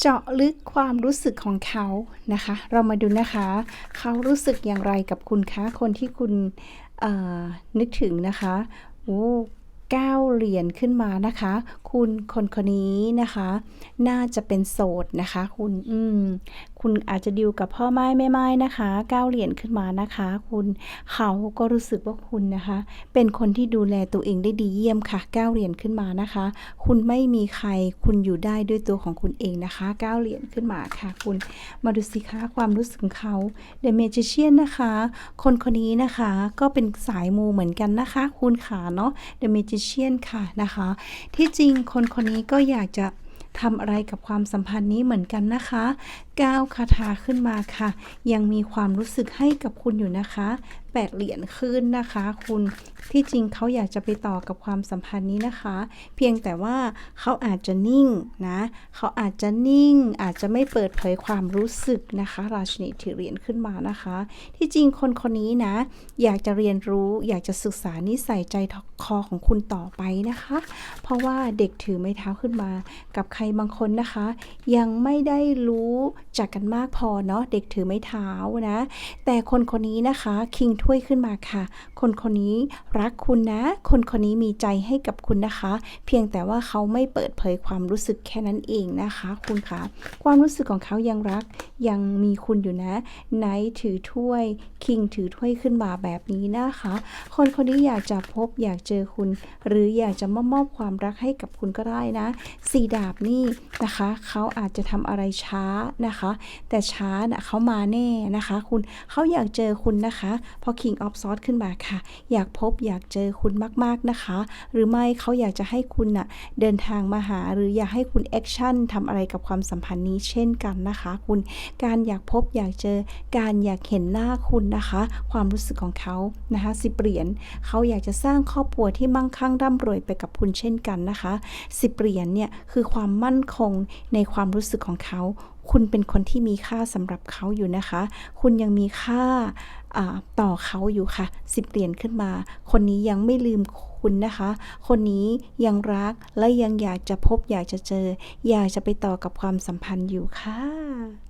เจาะลึกความรู้สึกของเขานะคะ เรามาดูนะคะ เขารู้สึกอย่างไรกับคุณคะ คนที่คุณนึกถึงนะคะ โอ้ เก้าเหรียญขึ้นมานะคะ คุณคนคนนี้นะคะ น่าจะเป็นโสดนะคะ คุณอืมคุณอาจจะดิวกับพ่อไม้แม่ไม้นะคะเก้าเหรียญขึ้นมานะคะ คุณเขาก็รู้สึกว่าคุณนะคะ เป็นคนที่ดูแลตัวเองได้ดีเยี่ยมค่ะเก้าเหรียญขึ้นมานะคะ คุณไม่มีใครคุณอยู่ได้ด้วยตัวของคุณเองนะคะเก้าเหรียญขึ้นมาค่ะ คุณมาดูสิคะความรู้สึกของเขา The Magician นะคะ คนคนนี้นะคะก็เป็นสายมูเหมือนกันนะคะ คุณขาเนาะ The Magician ค่ะนะคะ ที่จริงคนคนนี้ก็อยากจะทำอะไรกับความสัมพันธ์นี้เหมือนกันนะคะ ก้าวคาถาขึ้นมาค่ะ ยังมีความรู้สึกให้กับคุณอยู่นะคะแปดเหรียญขึ้นนะคะ คุณที่จริงเขาอยากจะไปต่อกับความสัมพันธ์นี้นะคะ เพียงแต่ว่าเขาอาจจะนิ่งนะเขาอาจจะนิ่ง อาจจะไม่เปิดเผยความรู้สึกนะคะ ราชินีถือเหรียญขึ้นมานะคะ ที่จริงคนคนนี้นะ อยากจะเรียนรู้อยากจะศึกษานิสัยใจคอของคุณต่อไปนะคะ เพราะว่าเด็กถือไม้เท้าขึ้นมา กับใครบางคนนะคะ ยังไม่ได้รู้ จักกันมากพอเนาะเด็กถือไม้เท้านะ แต่คนคนนี้นะคะคิงถ้วยขึ้นมาค่ะ คนคนนี้รักคุณนะ คนคนนี้มีใจให้กับคุณนะคะ เพียงแต่ว่าเขาไม่เปิดเผยความรู้สึกแค่นั้นเองนะคะ คุณคะความรู้สึกของเขายังรักยังมีคุณอยู่นะไนท์ถือถ้วยคิงถือถ้วยขึ้นมาแบบนี้นะคะ คนคนนี้อยากจะพบอยากเจอคุณ หรืออยากจะมอบมอบความรักให้กับคุณก็ได้นะสีดาบนี่นะคะ เขาอาจจะทำอะไรช้านะคะแต่ช้านะเขามาแน่นะคะ คุณเขาอยากเจอคุณนะคะพอ King of Swords ขึ้นมาค่ะ อยากพบอยากเจอคุณมากๆนะคะ หรือไม่เขาอยากจะให้คุณน่ะเดินทางมาหาหรืออยากให้คุณแอคชั่นทำอะไรกับความสัมพันธ์นี้เช่นกันนะคะ คุณการอยากพบอยากเจอ การอยากเห็นหน้าคุณนะคะ ความรู้สึกของเขานะคะสิเหรียญเขาอยากจะสร้างครอบครัวที่มั่งคั่งร่ำรวยไปกับคุณเช่นกันนะคะสิเหรียญเนี่ยคือความมั่นคงในความรู้สึกของเขา คุณเป็นคนที่มีค่าสำหรับเขาอยู่นะคะ คุณยังมีค่าต่อเขาอยู่ค่ะสิบเหรียญขึ้นมา คนนี้ยังไม่ลืมคุณนะคะ คนนี้ยังรักและยังอยากจะพบอยากจะเจอ อยากจะไปต่อกับความสัมพันธ์อยู่ค่ะ